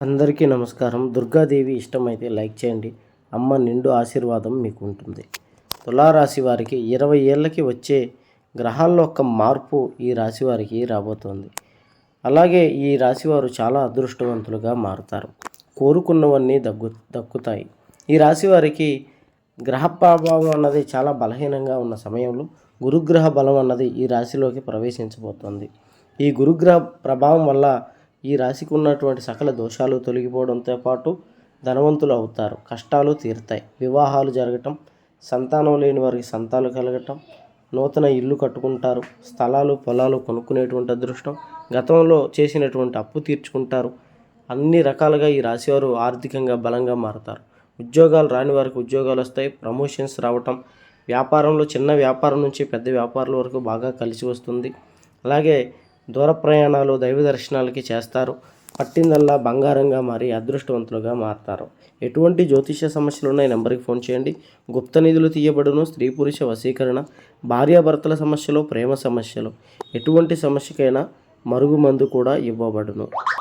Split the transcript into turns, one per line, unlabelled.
అందరికీ నమస్కారం. దుర్గాదేవి ఇష్టమైతే లైక్ చేయండి. అమ్మ నిండు ఆశీర్వాదం మీకు ఉంటుంది. తులారాశి వారికి ఇరవై ఏళ్ళకి వచ్చే గ్రహాల్లో ఒక మార్పు ఈ రాశి వారికి రాబోతోంది. అలాగే ఈ రాశివారు చాలా అదృష్టవంతులుగా మారుతారు. కోరుకున్నవన్నీ దగ్గు దక్కుతాయి. ఈ రాశి వారికి గ్రహ ప్రభావం అన్నది చాలా బలహీనంగా ఉన్న సమయంలో గురుగ్రహ బలం అన్నది ఈ రాశిలోకి ప్రవేశించబోతోంది. ఈ గురుగ్రహ ప్రభావం వల్ల ఈ రాశికి ఉన్నటువంటి సకల దోషాలు తొలగిపోవడంతో పాటు ధనవంతులు అవుతారు. కష్టాలు తీరుతాయి. వివాహాలు జరగటం సంతానం లేని వారికి సంతాలు కలగటం నూతన ఇల్లు కట్టుకుంటారు స్థలాలు పొలాలు కొనుక్కునేటువంటి అదృష్టం గతంలో చేసినటువంటి అప్పు తీర్చుకుంటారు. అన్ని రకాలుగా ఈ రాశివారు ఆర్థికంగా బలంగా మారుతారు. ఉద్యోగాలు రాని వారికి ఉద్యోగాలు వస్తాయి ప్రమోషన్స్ రావటం వ్యాపారంలో చిన్న వ్యాపారం నుంచి పెద్ద వ్యాపారాల వరకు బాగా కలిసి వస్తుంది. అలాగే దూర ప్రయాణాలు దైవ దర్శనాలకి చేస్తారు. పట్టిందల్లా బంగారంగా మారి అదృష్టవంతులుగా మారుతారు. ఎటువంటి జ్యోతిష సమస్యలు ఉన్నాయి? నెంబర్కి ఫోన్ చేయండి. గుప్త నిధులు తీయబడును స్త్రీ పురుష వశీకరణ భార్యాభర్తల సమస్యలు ప్రేమ సమస్యలు. ఎటువంటి సమస్యకైనా మరుగుమందు కూడా ఇవ్వబడును.